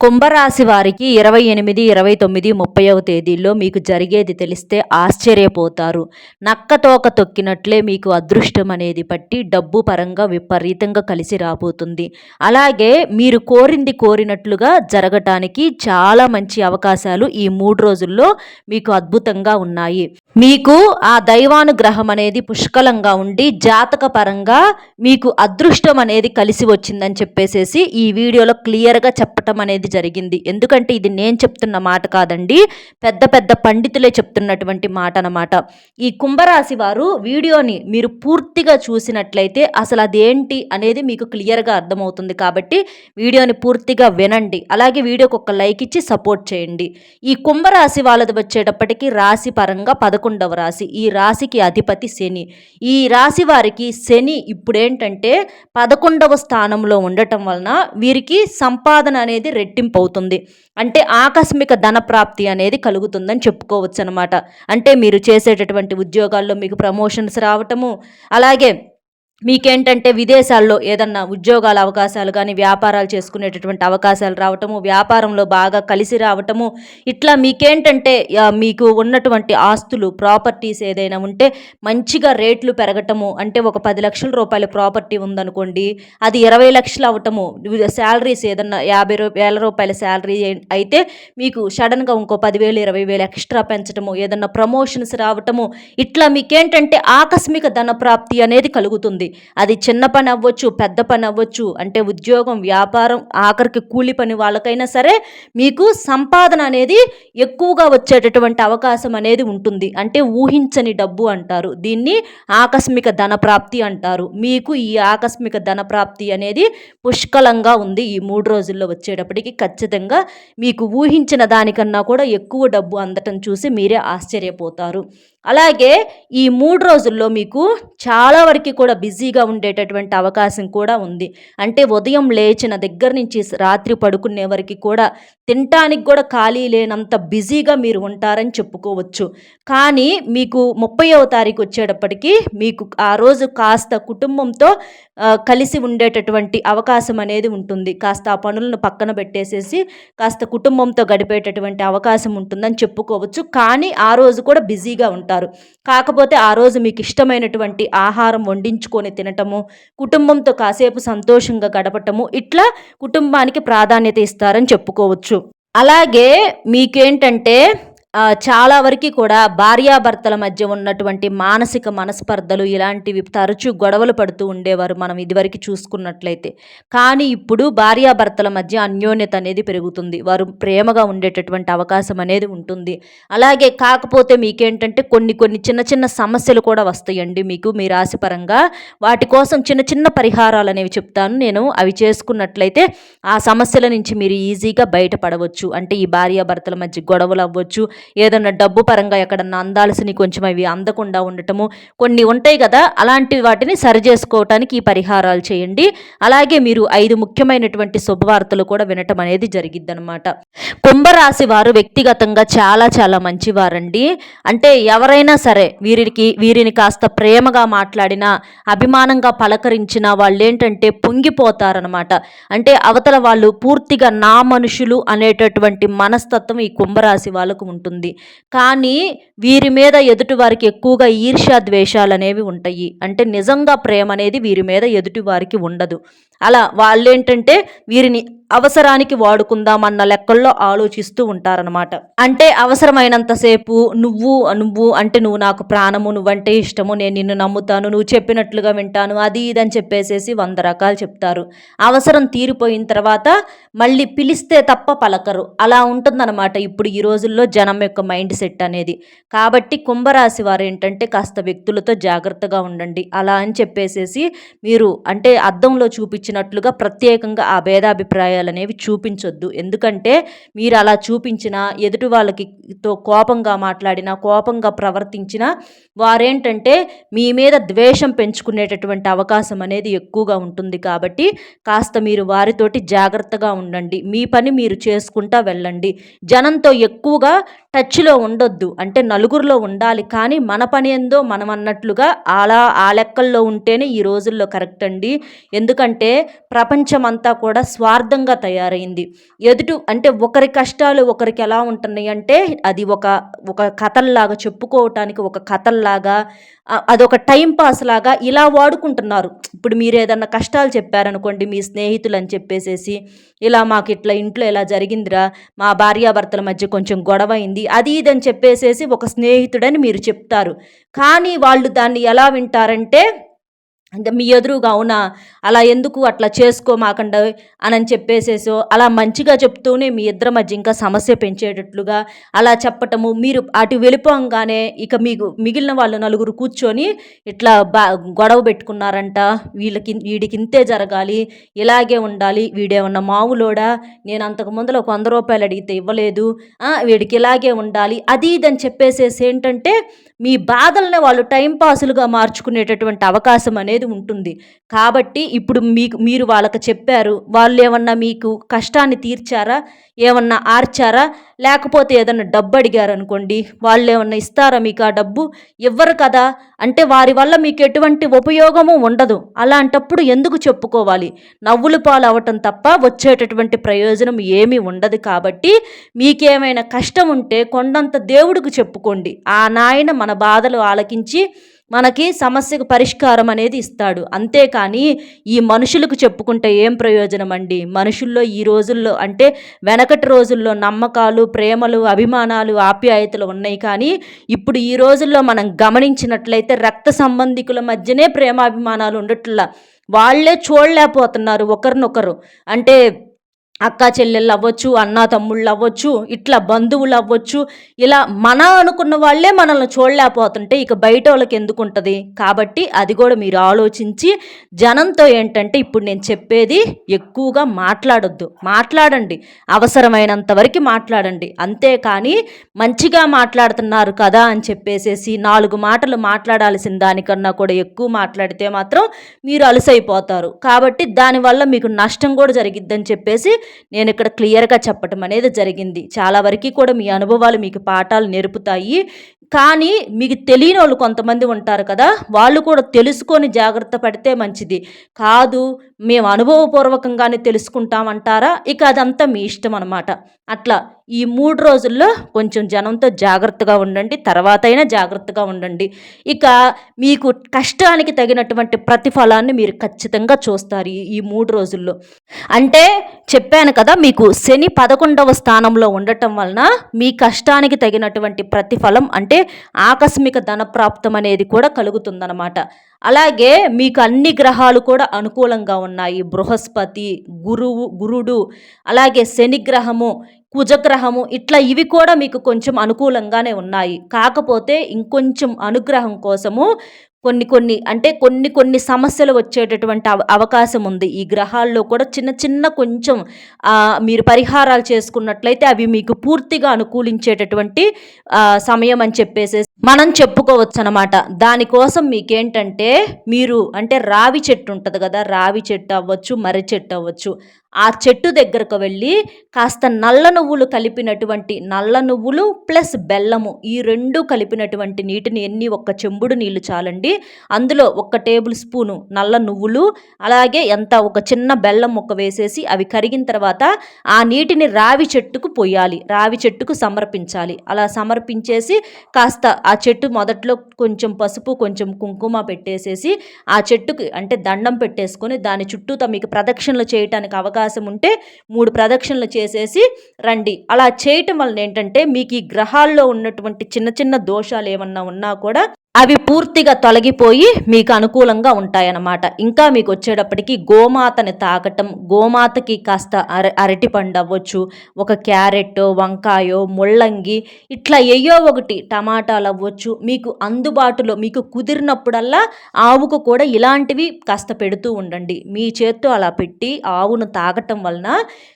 కుంభరాశి వారికి ఇరవై ఎనిమిది ఇరవై తొమ్మిది ముప్పైవ తేదీల్లో మీకు జరిగేది తెలిస్తే ఆశ్చర్యపోతారు. నక్కతోక తొక్కినట్లే మీకు అదృష్టం అనేది పట్టి డబ్బు పరంగా విపరీతంగా కలిసి రాబోతుంది. అలాగే మీరు కోరింది కోరినట్లుగా జరగటానికి చాలా మంచి అవకాశాలు ఈ మూడు రోజుల్లో మీకు అద్భుతంగా ఉన్నాయి. మీకు ఆ దైవానుగ్రహం అనేది పుష్కలంగా ఉండి జాతక పరంగా మీకు అదృష్టం అనేది కలిసి వచ్చిందని చెప్పేసేసి ఈ వీడియోలో క్లియర్గా చెప్పటం అనేది జరిగింది. ఎందుకంటే ఇది నేను చెప్తున్న మాట కాదండి. పెద్ద పెద్ద పండితులే చెప్తున్నటువంటి మాట అనమాట ఈ కుంభరాశి వారు వీడియోని మీరు పూర్తిగా చూసినట్లయితే అసలు అదేంటి అనేది మీకు క్లియర్గా అర్థమవుతుంది కాబట్టి వీడియోని పూర్తిగా వినండి. అలాగే వీడియోకి ఒక లైక్ ఇచ్చి సపోర్ట్ చేయండి. ఈ కుంభరాశి వాళ్ళది వచ్చేటప్పటికి రాశి పరంగా పదకొండవ రాశి. ఈ రాశికి అధిపతి శని. ఈ రాశి వారికి శని ఇప్పుడేంటంటే పదకొండవ స్థానంలో ఉండటం వలన వీరికి సంపాదన అనేది రెట్టింపు అవుతుంది అంటే ఆకస్మిక ధన ప్రాప్తి అనేది కలుగుతుందని చెప్పుకోవచ్చు అనమాట అంటే మీరు చేసేటటువంటి ఉద్యోగాల్లో మీకు ప్రమోషన్స్ రావటము అలాగే మీకేంటంటే విదేశాల్లో ఏదన్నా ఉద్యోగాల అవకాశాలు కానీ వ్యాపారాలు చేసుకునేటటువంటి అవకాశాలు రావటము వ్యాపారంలో బాగా కలిసి రావటము ఇట్లా మీకేంటంటే మీకు ఉన్నటువంటి ఆస్తులు ప్రాపర్టీస్ ఏదైనా ఉంటే మంచిగా రేట్లు పెరగటము అంటే ఒక పది లక్షల రూపాయల ప్రాపర్టీ ఉందనుకోండి అది ఇరవై లక్షలు అవటము శాలరీస్ ఏదన్నా యాభై వేల రూపాయల శాలరీ అయితే మీకు సడన్గా ఇంకో పదివేలు ఇరవై వేలు ఎక్స్ట్రా పెంచటము ఏదన్నా ప్రమోషన్స్ రావటము ఇట్లా మీకేంటంటే ఆకస్మిక ధన ప్రాప్తి అనేది కలుగుతుంది. అది చిన్న పని అవ్వచ్చు పెద్ద పని అవ్వచ్చు అంటే ఉద్యోగం వ్యాపారం ఆఖరికి కూలి పని వాళ్ళకైనా సరే మీకు సంపాదన అనేది ఎక్కువగా వచ్చేటటువంటి అవకాశం అనేది ఉంటుంది. అంటే ఊహించని డబ్బు అంటారు. దీన్ని ఆకస్మిక ధన ప్రాప్తి అంటారు. మీకు ఈ ఆకస్మిక ధన ప్రాప్తి అనేది పుష్కలంగా ఉంది ఈ మూడు రోజుల్లో వచ్చేటప్పటికి. ఖచ్చితంగా మీకు ఊహించిన దానికన్నా కూడా ఎక్కువ డబ్బు అందటం చూసి మీరే ఆశ్చర్యపోతారు. అలాగే ఈ మూడు రోజుల్లో మీకు చాలా వరకు కూడా బిజీగా ఉండేటటువంటి అవకాశం కూడా ఉంది. అంటే ఉదయం లేచిన దగ్గర నుంచి రాత్రి పడుకునే వరకు కూడా తినటానికి కూడా ఖాళీ లేనంత బిజీగా మీరు ఉంటారని చెప్పుకోవచ్చు. కానీ మీకు ముప్పైవ తారీఖు వచ్చేటప్పటికి మీకు ఆ రోజు కాస్త కుటుంబంతో కలిసి ఉండేటటువంటి అవకాశం అనేది ఉంటుంది. కాస్త ఆ పనులను పక్కన పెట్టేసేసి కాస్త కుటుంబంతో గడిపేటటువంటి అవకాశం ఉంటుందని చెప్పుకోవచ్చు. కానీ ఆ రోజు కూడా బిజీగా ఉంటారు. కాకపోతే ఆ రోజు మీకు ఇష్టమైనటువంటి ఆహారం వండించుకొని తినటము కుటుంబంతో కాసేపు సంతోషంగా గడపటము ఇట్లా కుటుంబానికి ప్రాధాన్యత ఇస్తారని చెప్పుకోవచ్చు. అలాగే మీకేంటంటే చాలా వరకు కూడా భార్యాభర్తల మధ్య ఉన్నటువంటి మానసిక మనస్పర్ధలు ఇలాంటివి తరచూ గొడవలు పడుతూ ఉండేవారు మనం ఇదివరకు చూసుకున్నట్లయితే. కానీ ఇప్పుడు భార్యాభర్తల మధ్య అన్యోన్యత అనేది పెరుగుతుంది. వారు ప్రేమగా ఉండేటటువంటి అవకాశం అనేది ఉంటుంది. అలాగే కాకపోతే మీకేంటంటే కొన్ని కొన్ని చిన్న చిన్న సమస్యలు కూడా వస్తాయండి మీకు. మీ రాశిపరంగా వాటి కోసం చిన్న చిన్న పరిహారాలు అనేవి చెప్తాను. నేను అవి చేసుకున్నట్లయితే ఆ సమస్యల నుంచి మీరు ఈజీగా బయటపడవచ్చు. అంటే ఈ భార్యాభర్తల మధ్య గొడవలు అవ్వచ్చు. ఏదన్నా డబ్బు పరంగా ఎక్కడన్నా అందాల్సినవి కొంచెం అవి అందకుండా ఉండటము కొన్ని ఉంటాయి కదా అలాంటి వాటిని సరి చేసుకోవటానికి ఈ పరిహారాలు చేయండి. అలాగే మీరు ఐదు ముఖ్యమైనటువంటి శుభవార్తలు కూడా వినటం అనేది జరిగిద్దనమాట కుంభరాశి వారు వ్యక్తిగతంగా చాలా చాలా మంచివారండి. అంటే ఎవరైనా సరే వీరికి వీరిని కాస్త ప్రేమగా మాట్లాడినా అభిమానంగా పలకరించినా వాళ్ళు ఏంటంటే పొంగిపోతారనమాట అంటే అవతల వాళ్ళు పూర్తిగా నా మనుషులు అనేటటువంటి మనస్తత్వం ఈ కుంభరాశి వాళ్ళకు ఉంటుంది. కానీ వీరి మీద ఎదుటి వారికి ఎక్కువగా ఈర్ష్యా ద్వేషాలు అనేవి ఉంటాయి. అంటే నిజంగా ప్రేమ అనేది వీరి మీద ఎదుటి వారికి ఉండదు. అలా వాళ్ళేంటంటే వీరిని అవసరానికి వాడుకుందామన్న లెక్కల్లో ఆలోచిస్తూ ఉంటారనమాట అంటే అవసరమైనంతసేపు నువ్వు నువ్వు అంటే నువ్వు నాకు ప్రాణము నువ్వంటే ఇష్టము నేను నిన్ను నమ్ముతాను నువ్వు చెప్పినట్లుగా వింటాను అది ఇది అని చెప్పేసేసి వంద రకాలు చెప్తారు. అవసరం తీరిపోయిన తర్వాత మళ్ళీ పిలిస్తే తప్ప పలకరు. అలా ఉంటుందన్నమాట ఇప్పుడు ఈ రోజుల్లో జనం యొక్క మైండ్ సెట్ అనేది. కాబట్టి కుంభరాశి వారు ఏంటంటే కాస్త వ్యక్తులతో జాగ్రత్తగా ఉండండి. అలా అని చెప్పేసేసి మీరు అంటే అద్దంలో చూపించినట్లుగా ప్రత్యేకంగా ఆ భేదాభిప్రాయాలు అనేవి చూపించొద్దు. ఎందుకంటే మీరు అలా చూపించినా ఎదుటి వాళ్ళకి తో కోపంగా మాట్లాడినా కోపంగా ప్రవర్తించినా వారేంటంటే మీ మీద ద్వేషం పెంచుకునేటటువంటి అవకాశం అనేది ఎక్కువగా ఉంటుంది కాబట్టి కాస్త మీరు వారితోటి జాగ్రత్తగా ఉండండి. మీ పని మీరు చేసుకుంటా వెళ్ళండి. జనంతో ఎక్కువగా టచ్లో ఉండొద్దు. అంటే నలుగురిలో ఉండాలి. కానీ మన పని ఏందో మనం అన్నట్లుగా అలా ఆ లెక్కల్లో ఉంటేనే ఈ రోజుల్లో కరెక్ట్ అండి. ఎందుకంటే ప్రపంచమంతా కూడా స్వార్థంగా తయారైంది. ఎదుటి అంటే ఒకరి కష్టాలు ఒకరికి ఎలా ఉంటున్నాయి అంటే అది ఒక ఒక కథల్లాగా చెప్పుకోవటానికి ఒక కథల్లాగా అదొక టైం పాస్ లాగా ఇలా వాడుకుంటున్నారు. ఇప్పుడు మీరు ఏదన్నా కష్టాలు చెప్పారనుకోండి మీ స్నేహితులు అని చెప్పేసేసి ఇలా మాకు ఇట్లా ఇంట్లో ఇలా జరిగిందిరా మా భార్యాభర్తల మధ్య కొంచెం గొడవ అయింది అది ఇది అని చెప్పేసేసి ఒక స్నేహితుడని మీరు చెప్తారు. కానీ వాళ్ళు దాన్ని ఎలా వింటారంటే ఇంకా మీ ఎదురుగా అవునా అలా ఎందుకు అట్లా చేసుకోమాకండి అని చెప్పేసేసో అలా మంచిగా చెప్తూనే మీ ఇద్దరి మధ్య ఇంకా సమస్య పెంచేటట్లుగా అలా చెప్పటము మీరు అటు వెళ్ళిపోగానే ఇక మీకు మిగిలిన వాళ్ళు నలుగురు కూర్చొని ఇట్లా బా గొడవ పెట్టుకున్నారంట. వీళ్ళకి వీడికి ఇంతే జరగాలి ఇలాగే ఉండాలి. వీడేమన్నా మావులోడా? నేను అంతకు ముందులో ఒక వంద రూపాయలు అడిగితే ఇవ్వలేదు. వీడికి ఇలాగే ఉండాలి. అది ఇదని చెప్పేసేసి ఏంటంటే మీ బాధల్ని వాళ్ళు టైం పాసులుగా మార్చుకునేటటువంటి అవకాశం అనేది ఉంటుంది కాబట్టి ఇప్పుడు మీకు మీరు వాళ్ళకి చెప్పారు వాళ్ళు ఏమన్నా మీకు కష్టాన్ని తీర్చారా ఏమన్నా ఆర్చారా లేకపోతే ఏదన్నా డబ్బు అడిగారు అనుకోండి వాళ్ళు ఏమన్నా ఇస్తారా మీకు ఆ డబ్బు? ఇవ్వరు కదా? అంటే వారి వల్ల మీకు ఎటువంటి ఉపయోగము ఉండదు. అలాంటప్పుడు ఎందుకు చెప్పుకోవాలి? నవ్వులు పాలు అవటం తప్ప వచ్చేటటువంటి ప్రయోజనం ఏమీ ఉండదు కాబట్టి మీకేమైనా కష్టం ఉంటే కొండంత దేవుడికి చెప్పుకోండి. ఆ నాయన మన బాధలు ఆలకించి మనకి సమస్యకు పరిష్కారం అనేది ఇస్తాడు. అంతేకాని ఈ మనుషులకు చెప్పుకుంటే ఏం ప్రయోజనం అండి? మనుషుల్లో ఈ రోజుల్లో అంటే వెనకటి రోజుల్లో నమ్మకాలు ప్రేమలు అభిమానాలు ఆప్యాయతలు ఉన్నాయి. కానీ ఇప్పుడు ఈ రోజుల్లో మనం గమనించినట్లయితే రక్త సంబంధికుల మధ్యనే ప్రేమాభిమానాలు ఉండట్లా. వాళ్ళే చూడలేకపోతున్నారు ఒకరినొకరు. అంటే అక్క చెల్లెళ్ళు అవ్వచ్చు అన్న తమ్ముళ్ళు అవ్వచ్చు ఇట్లా బంధువులు అవ్వచ్చు ఇలా మన అనుకున్న వాళ్ళే మనల్ని చూడలేకపోతుంటే ఇక బయట వాళ్ళకి ఎందుకు ఉంటుంది? కాబట్టి అది కూడా మీరు ఆలోచించి జనంతో ఏంటంటే ఇప్పుడు నేను చెప్పేది ఎక్కువగా మాట్లాడొద్దు. మాట్లాడండి. అవసరమైనంత వరకు మాట్లాడండి. అంతేకాని మంచిగా మాట్లాడుతున్నారు కదా అని చెప్పేసేసి నాలుగు మాటలు మాట్లాడాల్సిన దానికన్నా కూడా ఎక్కువ మాట్లాడితే మాత్రం మీరు అలసైపోతారు. కాబట్టి దానివల్ల మీకు నష్టం కూడా జరిగిద్దని చెప్పేసి నేను ఇక్కడ క్లియర్గా చెప్పటం అనేది జరిగింది. చాలా వరకు కూడా మీ అనుభవాలు మీకు పాఠాలు నేర్పుతాయి. కానీ మీకు తెలియని వాళ్ళు కొంతమంది ఉంటారు కదా వాళ్ళు కూడా తెలుసుకొని జాగ్రత్త పడితే మంచిది. కాదు మేము అనుభవపూర్వకంగానే తెలుసుకుంటామంటారా? ఇక అదంతా మీ ఇష్టం అనమాట అట్లా ఈ మూడు రోజుల్లో కొంచెం జనంతో జాగ్రత్తగా ఉండండి తర్వాత అయినా జాగ్రత్తగా ఉండండి. ఇక మీకు కష్టానికి తగినటువంటి ప్రతిఫలాన్ని మీరు ఖచ్చితంగా చూస్తారు ఈ మూడు రోజుల్లో. అంటే చెప్పాను కదా మీకు శని పదకొండవ స్థానంలో ఉండటం వలన మీ కష్టానికి తగినటువంటి ప్రతిఫలం అంటే ఆకస్మిక ధనప్రాప్తం అనేది కూడా కలుగుతుందన్నమాట. అలాగే మీకు అన్ని గ్రహాలు కూడా అనుకూలంగా ఉన్నాయి. బృహస్పతి గురువు గురుడు అలాగే శనిగ్రహము కుజగ్రహము ఇట్లా ఇవి కూడా మీకు కొంచెం అనుకూలంగానే ఉన్నాయి. కాకపోతే ఇంకొంచెం అనుగ్రహం కోసము కొన్ని కొన్ని అంటే కొన్ని కొన్ని సమస్యలు వచ్చేటటువంటి అవ అవకాశం ఉంది. ఈ గ్రహాల్లో కూడా చిన్న చిన్న కొంచెం మీరు పరిహారాలు చేసుకున్నట్లయితే అవి మీకు పూర్తిగా అనుకూలించేటటువంటి సమయం అని చెప్పేసి మనం చెప్పుకోవచ్చు అనమాట దానికోసం మీకేంటంటే మీరు అంటే రావి చెట్టు ఉంటుంది కదా రావి చెట్టు అవ్వచ్చు మర్రి చెట్టు అవ్వచ్చు ఆ చెట్టు దగ్గరకు వెళ్ళి కాస్త నల్ల నువ్వులు కలిపినటువంటి నల్ల నువ్వులు ప్లస్ బెల్లము ఈ రెండు కలిపినటువంటి నీటిని ఎన్ని ఒక్క చెంబుడు నీళ్ళు చాలండి. అందులో ఒక టేబుల్ స్పూను నల్ల నువ్వులు అలాగే ఎంత ఒక చిన్న బెల్లం ముక్క వేసేసి అవి కరిగిన తర్వాత ఆ నీటిని రావి చెట్టుకు పోయాలి రావి చెట్టుకు సమర్పించాలి. అలా సమర్పించేసి కాస్త ఆ చెట్టు మొదట్లో కొంచెం పసుపు కొంచెం కుంకుమ పెట్టేసేసి ఆ చెట్టుకి అంటే దండం పెట్టేసుకొని దాని చుట్టూతో మీకు ప్రదక్షిణలు చేయటానికి అవకాశం అవకాశం ఉంటే మూడు ప్రదక్షిణలు చేసేసి రండి. అలా చేయటం వలన ఏంటంటే మీకు ఈ గ్రహాల్లో ఉన్నటువంటి చిన్న చిన్న దోషాలు ఏమన్నా ఉన్నా కూడా అవి పూర్తిగా తొలగిపోయి మీకు అనుకూలంగా ఉంటాయన్నమాట. ఇంకా మీకు వచ్చేటప్పటికి గోమాతని తాకటం గోమాతకి కాస్త అర అరటిపండు అవ్వచ్చు ఒక క్యారెట్ వంకాయో ముల్లంగి ఇట్లా ఏయో ఒకటి టమాటాలు అవ్వచ్చు మీకు అందుబాటులో మీకు కుదిరినప్పుడల్లా ఆవుకు కూడా ఇలాంటివి కాస్త పెడుతూ ఉండండి. మీ చేత్తో అలా పెట్టి ఆవును తాగటం వలన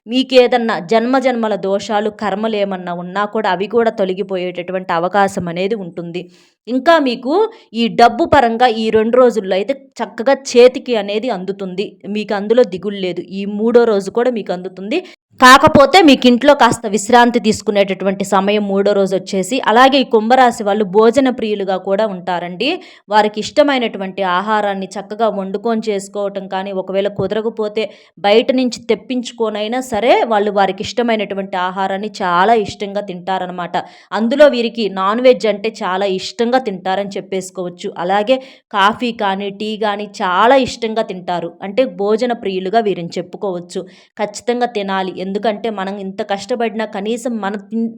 మీకు ఏదన్నా జన్మ జన్మల దోషాలు కర్మలు ఏమన్నా ఉన్నా కూడా అవి కూడా తొలగిపోయేటటువంటి అవకాశం అనేది ఉంటుంది. ఇంకా మీకు ఈ డబ్బు పరంగా ఈ రెండు రోజుల్లో అయితే చక్కగా చేతికి అనేది అందుతుంది. మీకు అందులో దిగులు లేదు. ఈ మూడో రోజు కూడా మీకు అందుతుంది. కాకపోతే మీకు ఇంట్లో కాస్త విశ్రాంతి తీసుకునేటటువంటి సమయం మూడో రోజు వచ్చేసి అలాగే ఈ కుంభరాశి వాళ్ళు భోజన ప్రియులుగా కూడా ఉంటారండి. వారికి ఇష్టమైనటువంటి ఆహారాన్ని చక్కగా వండుకొని చేసుకోవటం కానీ ఒకవేళ కుదరకపోతే బయట నుంచి తెప్పించుకోనైనా సరే వాళ్ళు వారికి ఇష్టమైనటువంటి ఆహారాన్ని చాలా ఇష్టంగా తింటారనమాట అందులో వీరికి నాన్ వెజ్ అంటే చాలా ఇష్టంగా తింటారని చెప్పేసుకోవచ్చు. అలాగే కాఫీ కానీ టీ కానీ చాలా ఇష్టంగా తింటారు. అంటే భోజన ప్రియులుగా వీరిని చెప్పుకోవచ్చు. ఖచ్చితంగా తినాలి. ఎందుకంటే మనం ఇంత కష్టపడినా కనీసం మన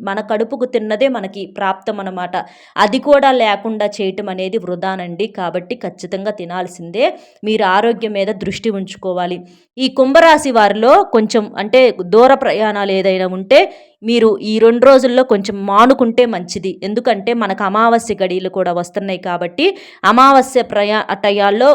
మన కడుపుకు తిన్నదే మనకి ప్రాప్తం అనమాట అది కూడా లేకుండా చేయటం అనేది వృధానండి. కాబట్టి ఖచ్చితంగా తినాల్సిందే. మీరు ఆరోగ్యం మీద దృష్టి ఉంచుకోవాలి. ఈ కుంభరాశి వారిలో కొంచెం అంటే దూర ప్రయాణాలు ఏదైనా ఉంటే మీరు ఈ రెండు రోజుల్లో కొంచెం మానుకుంటే మంచిది. ఎందుకంటే మనకు అమావాస్య గడియలు కూడా వస్తున్నాయి కాబట్టి అమావాస్య ప్రయా టయాల్లో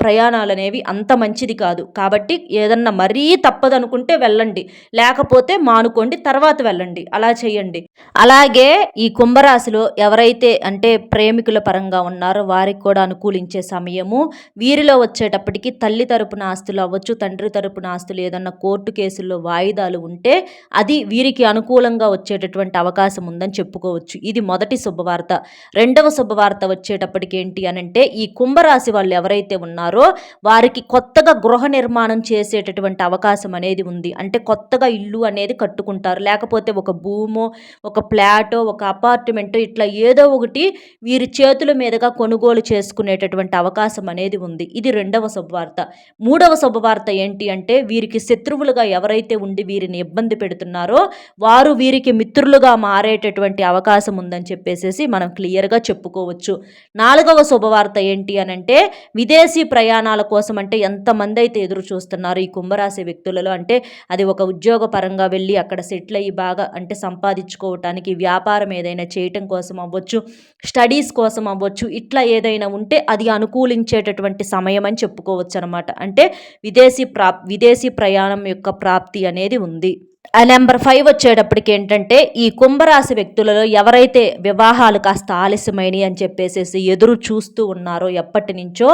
ప్రయాణాలు అనేవి అంత మంచిది కాదు. కాబట్టి ఏదన్నా మరీ తప్పదనుకుంటే వెళ్ళండి. లేకపోతే మానుకోండి తర్వాత వెళ్ళండి. అలా చేయండి. అలాగే ఈ కుంభరాశిలో ఎవరైతే అంటే ప్రేమికుల పరంగా ఉన్నారో వారికి కూడా అనుకూలించే సమయము వీరిలో వచ్చేటప్పటికి తల్లి తరపున ఆస్తులు అవ్వచ్చు తండ్రి తరపున ఆస్తులు ఏదన్నా కోర్టు కేసుల్లో వాయిదాలు ఉంటే అది వీరికి అను అనుకూలంగా వచ్చేటటువంటి అవకాశం ఉందని చెప్పుకోవచ్చు. ఇది మొదటి శుభవార్త. రెండవ శుభవార్త వచ్చేటప్పటికి ఏంటి అని అంటే ఈ కుంభరాశి వాళ్ళు ఎవరైతే ఉన్నారో వారికి కొత్తగా గృహ నిర్మాణం చేసేటటువంటి అవకాశం అనేది ఉంది. అంటే కొత్తగా ఇల్లు అనేది కట్టుకుంటారు. లేకపోతే ఒక భూమో ఒక ఫ్లాటో ఒక అపార్ట్మెంటో ఇట్లా ఏదో ఒకటి వీరి చేతుల మీదుగా కొనుగోలు చేసుకునేటటువంటి అవకాశం అనేది ఉంది. ఇది రెండవ శుభవార్త. మూడవ శుభవార్త ఏంటి అంటే వీరికి శత్రువులుగా ఎవరైతే ఉండి వీరిని ఇబ్బంది పెడుతున్నారో వారు వీరికి మిత్రులుగా మారేటటువంటి అవకాశం ఉందని చెప్పేసి మనం క్లియర్గా చెప్పుకోవచ్చు. నాలుగవ శుభవార్త ఏంటి అని అంటే విదేశీ ప్రయాణాల కోసం అంటే ఎంతమంది అయితే ఎదురు చూస్తున్నారు ఈ కుంభరాశి వ్యక్తులలో అంటే అది ఒక ఉద్యోగ పరంగా వెళ్ళి అక్కడ సెటిల్ అయ్యి బాగా అంటే సంపాదించుకోవటానికి వ్యాపారం ఏదైనా చేయటం కోసం అవ్వచ్చు స్టడీస్ కోసం అవ్వచ్చు ఇట్లా ఏదైనా ఉంటే అది అనుకూలించేటటువంటి సమయం అని చెప్పుకోవచ్చు అనమాట అంటే విదేశీ ప్రా విదేశీ ప్రయాణం యొక్క ప్రాప్తి అనేది ఉంది. నెంబర్ ఫైవ్ వచ్చేటప్పటికి ఏంటంటే ఈ కుంభరాశి వ్యక్తులలో ఎవరైతే వివాహాలు కాస్త ఆలస్యమైనవి అని చెప్పేసి ఎదురు చూస్తూ ఉన్నారో ఎప్పటి నుంచో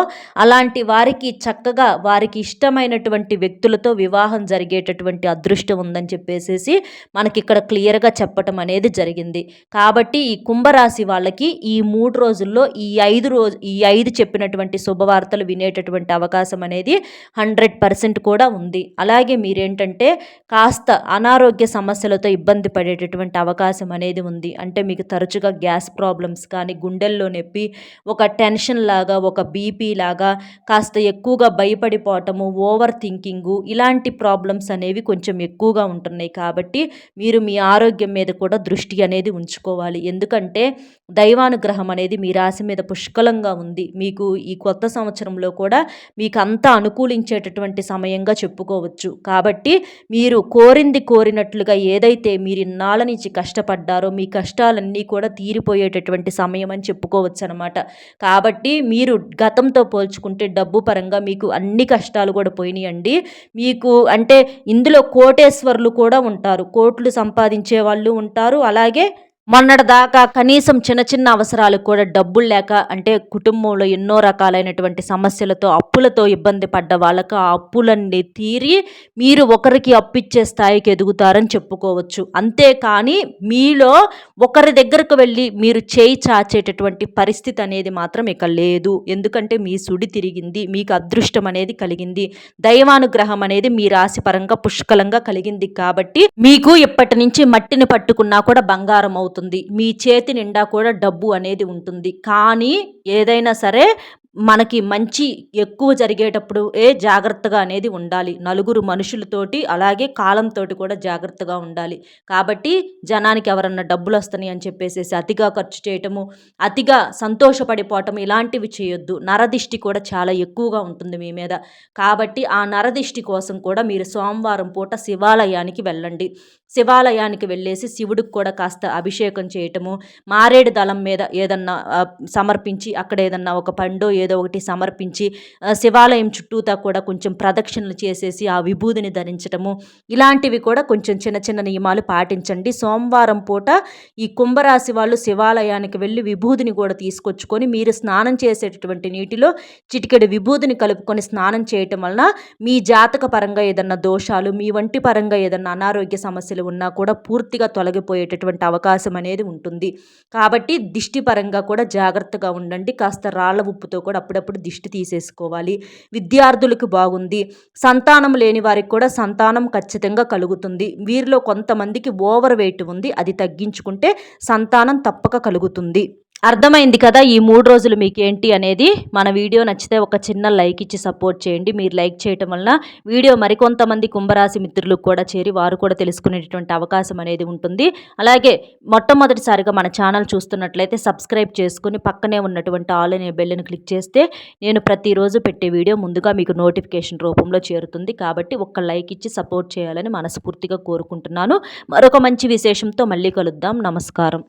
అలాంటి వారికి చక్కగా వారికి ఇష్టమైనటువంటి వ్యక్తులతో వివాహం జరిగేటటువంటి అదృష్టం ఉందని చెప్పేసి మనకి ఇక్కడ క్లియర్గా చెప్పటం అనేది జరిగింది. కాబట్టి ఈ కుంభరాశి వాళ్ళకి ఈ మూడు రోజుల్లో ఈ ఐదు రోజు ఈ ఐదు చెప్పినటువంటి శుభవార్తలు వినేటటువంటి అవకాశం అనేది హండ్రెడ్ పర్సెంట్ కూడా ఉంది. అలాగే మీరేంటంటే కాస్త అనారోగ్య సమస్యలతో ఇబ్బంది పడేటటువంటి అవకాశం అనేది ఉంది. అంటే మీకు తరచుగా గ్యాస్ ప్రాబ్లమ్స్ కానీ గుండెల్లో నొప్పి ఒక టెన్షన్ లాగా ఒక బీపీ లాగా కాస్త ఎక్కువగా భయపడిపోవటము ఓవర్ థింకింగు ఇలాంటి ప్రాబ్లమ్స్ అనేవి కొంచెం ఎక్కువగా ఉంటున్నాయి. కాబట్టి మీరు మీ ఆరోగ్యం మీద కూడా దృష్టి అనేది ఉంచుకోవాలి. ఎందుకంటే దైవానుగ్రహం అనేది మీ రాశి మీద పుష్కలంగా ఉంది. మీకు ఈ కొత్త సంవత్సరంలో కూడా మీకు అంతా అనుకూలించేటటువంటి సమయంగా చెప్పుకోవచ్చు. కాబట్టి మీరు కోరింది కోరినట్లుగా ఏదైతే మీరు ఇన్నాళ్ళ నుంచి కష్టపడ్డారో మీ కష్టాలన్నీ కూడా తీరిపోయేటటువంటి సమయం అని చెప్పుకోవచ్చు అనమాట కాబట్టి మీరు గతంతో పోల్చుకుంటే డబ్బు పరంగా మీకు అన్ని కష్టాలు కూడా పోయినాయండి. మీకు అంటే ఇందులో కోటేశ్వర్లు కూడా ఉంటారు. కోట్లు సంపాదించే వాళ్ళు ఉంటారు. అలాగే మొన్నటిదాకా కనీసం చిన్న చిన్న అవసరాలకు కూడా డబ్బులు లేక అంటే కుటుంబంలో ఎన్నో రకాలైనటువంటి సమస్యలతో అప్పులతో ఇబ్బంది పడ్డ వాళ్ళకు ఆ అప్పులన్నీ తీరి మీరు ఒకరికి అప్పిచ్చే స్థాయికి ఎదుగుతారని చెప్పుకోవచ్చు. అంతేకాని మీలో ఒకరి దగ్గరకు వెళ్ళి మీరు చేయి చాచేటటువంటి పరిస్థితి అనేది మాత్రం ఇక లేదు. ఎందుకంటే మీ సుడి తిరిగింది మీకు అదృష్టం అనేది కలిగింది దైవానుగ్రహం అనేది మీ రాశి పరంగా పుష్కలంగా కలిగింది కాబట్టి మీకు ఇప్పటి నుంచి మట్టిని పట్టుకున్నా కూడా బంగారం అవుతుంది. అవుతుంది మీ చేతి నిండా కూడా డబ్బు అనేది ఉంటుంది. కానీ ఏదైనా సరే మనకి మంచి ఎక్కువ జరిగేటప్పుడు ఏ జాగ్రత్తగా అనేది ఉండాలి. నలుగురు మనుషులతోటి అలాగే కాలంతో కూడా జాగ్రత్తగా ఉండాలి. కాబట్టి జనానికి ఎవరన్నా డబ్బులు వస్తున్నాయి అని చెప్పేసి అతిగా ఖర్చు చేయటము అతిగా సంతోషపడిపోవటం ఇలాంటివి చేయొద్దు. నరదిష్టి కూడా చాలా ఎక్కువగా ఉంటుంది మీ మీద. కాబట్టి ఆ నరదిష్టి కోసం కూడా మీరు సోమవారం పూట శివాలయానికి వెళ్ళండి. శివాలయానికి వెళ్ళేసి శివుడికి కూడా కాస్త అభిషేకం చేయటము మారేడు దళం మీద ఏదన్నా సమర్పించి అక్కడ ఏదన్నా ఒక పండు ఏదో ఒకటి సమర్పించి శివాలయం చుట్టూతా కూడా కొంచెం ప్రదక్షిణలు చేసేసి ఆ విభూదిని ధరించడము ఇలాంటివి కూడా కొంచెం చిన్న చిన్న నియమాలు పాటించండి. సోమవారం పూట ఈ కుంభరాశి వాళ్ళు శివాలయానికి వెళ్ళి విభూదిని కూడా తీసుకొచ్చుకొని మీరు స్నానం చేసేటటువంటి నీటిలో చిటికెడు విభూదిని కలుపుకొని స్నానం చేయటం వలన మీ జాతక పరంగా ఏదన్నా దోషాలు మీ వంటి పరంగా ఏదన్నా అనారోగ్య సమస్యలు ఉన్నా కూడా పూర్తిగా తొలగిపోయేటటువంటి అవకాశం అనేది ఉంటుంది. కాబట్టి దిష్టి పరంగా కూడా జాగ్రత్తగా ఉండండి. కాస్త రాళ్ళ ఉప్పుతో కూడా అప్పుడప్పుడు దిష్టి తీసేసుకోవాలి. విద్యార్థులకు బాగుంది. సంతానం లేని వారికి కూడా సంతానం ఖచ్చితంగా కలుగుతుంది. వీరిలో కొంతమందికి ఓవర్ వెయిట్ ఉంది. అది తగ్గించుకుంటే సంతానం తప్పక కలుగుతుంది. అర్థమైంది కదా ఈ మూడు రోజులు మీకు ఏంటి అనేది. మన వీడియో నచ్చితే ఒక చిన్న లైక్ ఇచ్చి సపోర్ట్ చేయండి. మీరు లైక్ చేయటం వలన వీడియో మరికొంతమంది కుంభరాశి మిత్రులకు కూడా చేరి వారు కూడా తెలుసుకునేటటువంటి అవకాశం అనేది ఉంటుంది. అలాగే మొట్టమొదటిసారిగా మన ఛానల్ చూస్తున్నట్లయితే సబ్స్క్రైబ్ చేసుకుని పక్కనే ఉన్నటువంటి ఆల్ అనే బెల్ని క్లిక్ చేస్తే నేను ప్రతిరోజు పెట్టే వీడియో ముందుగా మీకు నోటిఫికేషన్ రూపంలో చేరుతుంది. కాబట్టి ఒక్క లైక్ ఇచ్చి సపోర్ట్ చేయాలని మనస్ఫూర్తిగా కోరుకుంటున్నాను. మరొక మంచి విశేషంతో మళ్ళీ కలుద్దాం. నమస్కారం.